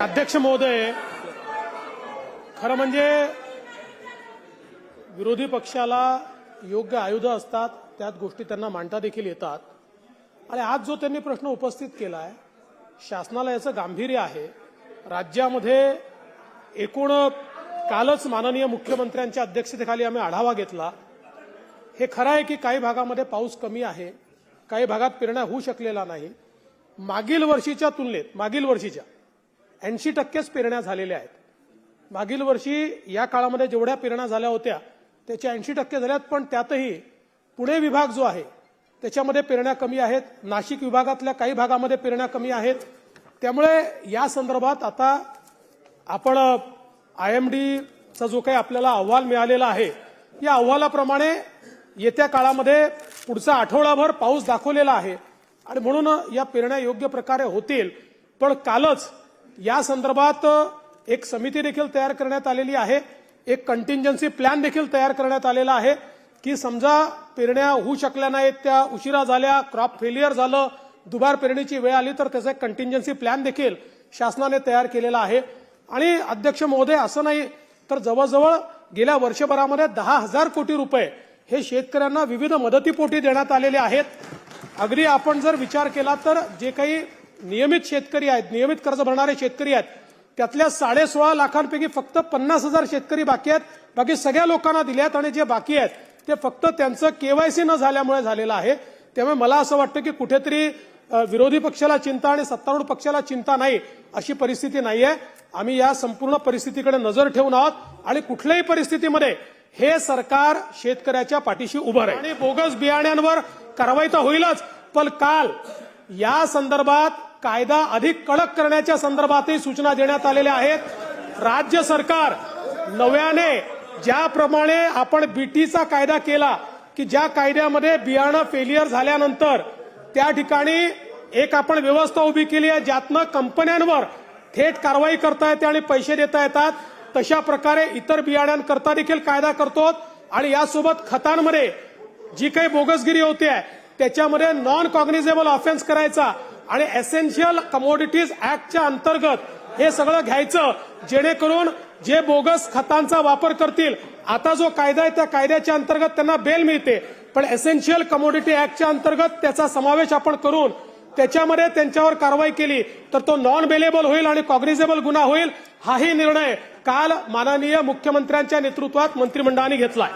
अध्यक्ष महोदय खरं म्हणजे विरोधी पक्षाला योग्य आयुध असतात त्यात गोष्टी त्यांना मांडता देखील येतात. आणि आज जो त्यांनी प्रश्न उपस्थित केला आहे शासनाला याचं गांभीर्य आहे. राज्यामध्ये एकूण कालच माननीय मुख्यमंत्र्यांच्या अध्यक्षतेखाली आम्ही आढावा घेतला. हे खरं आहे की काही भागामध्ये पाऊस कमी आहे काही भागात पेरण्या होऊ शकलेला नाही. मागील वर्षीच्या तुलनेत मागील वर्षीच्या ऐंशी टक्केच पेरण्या झालेल्या आहेत. मागील वर्षी या काळामध्ये जेवढ्या पेरण्या झाल्या होत्या त्याच्या ऐंशी टक्के झाल्यात पण त्यातही पुणे विभाग जो आहे त्याच्यामध्ये पेरण्या कमी आहेत. नाशिक विभागातल्या काही भागामध्ये पेरण्या कमी आहेत. त्यामुळे या संदर्भात आता आपण आय एम डीचा जो काही आपल्याला अहवाल मिळालेला आहे या अहवालाप्रमाणे येत्या काळामध्ये पुढचा आठवडाभर पाऊस दाखवलेला आहे. आणि म्हणून या पेरण्या योग्य प्रकारे होतील. पण कालच या संदर्भात एक समिती देखील तयार करण्यात आलेली आहे. एक कंटिंजन्सी प्लॅन देखील तयार करण्यात आलेला आहे की समजा पेरण्या होऊ शकल्या नाहीत त्या उशिरा झाल्या क्रॉप फेलियर झालं दुबार पेरणीची वेळ आली तर त्याचा एक कंटिंजन्सी प्लॅन देखील शासनाने तयार केलेला आहे. आणि अध्यक्ष महोदय असं नाही तर जवळजवळ गेल्या वर्षभरामध्ये दहा हजार कोटी रुपये हे शेतकऱ्यांना विविध मदतीपोटी देण्यात आलेले आहेत. अगदी आपण जर विचार केला तर जे काही नियमित शेतकरी आहेत नियमित कर्ज भरणारे शेतकरी आहेत. त्यातल्या साडे सोळा लाखांपैकी फक्त पन्नास हजार शेतकरी बाकी आहेत. बाकी सगळ्या लोकांना दिले आहेत आणि जे बाकी आहेत ते फक्त त्यांचं केवायसी न झाल्यामुळे झालेलं आहे. त्यामुळे मला असं वाटतं की कुठेतरी विरोधी पक्षाला चिंता आणि सत्तारूढ पक्षाला चिंता नाही अशी परिस्थिती नाही आहे. आम्ही या संपूर्ण परिस्थितीकडे नजर ठेवून आहोत आणि कुठल्याही परिस्थितीमध्ये हे सरकार शेतकऱ्याच्या पाठीशी उभं राहील. आणि बोगस बियाण्यांवर कारवाई तर होईलच पण काल या संदर्भात कायदा अधिक कडक करण्याच्या संदर्भातही सूचना देण्यात आलेल्या आहेत. राज्य सरकार नव्याने ज्याप्रमाणे आपण बीटीचा कायदा केला की ज्या कायद्यामध्ये बियाणं फेलियर झाल्यानंतर त्या ठिकाणी एक आपण व्यवस्था उभी केली आहे ज्यातनं कंपन्यांवर थेट कारवाई करता येते आणि पैसे देता येतात. तशा प्रकारे इतर बियाण्यांकरता देखील कायदा करतो. आणि यासोबत खतांमध्ये जी काही बोगसगिरी होते त्याच्यामध्ये नॉन कॉग्निझेबल ऑफेन्स करायचा आणि एसेन्शियल कमोडिटीज ऍक्टच्या अंतर्गत हे सगळं घ्यायचं जेणेकरून जे बोगस खतांचा वापर करतील आता जो कायदा आहे त्या कायद्याच्या अंतर्गत त्यांना बेल मिळते. पण एसेन्शियल कमोडिटी ऍक्टच्या अंतर्गत त्याचा समावेश आपण करून त्याच्यामध्ये त्यांच्यावर कारवाई केली तर तो नॉन बेलेबल होईल आणि कॉग्निझेबल गुन्हा होईल हाही निर्णय काल माननीय मुख्यमंत्र्यांच्या नेतृत्वात मंत्रिमंडळाने घेतलाय.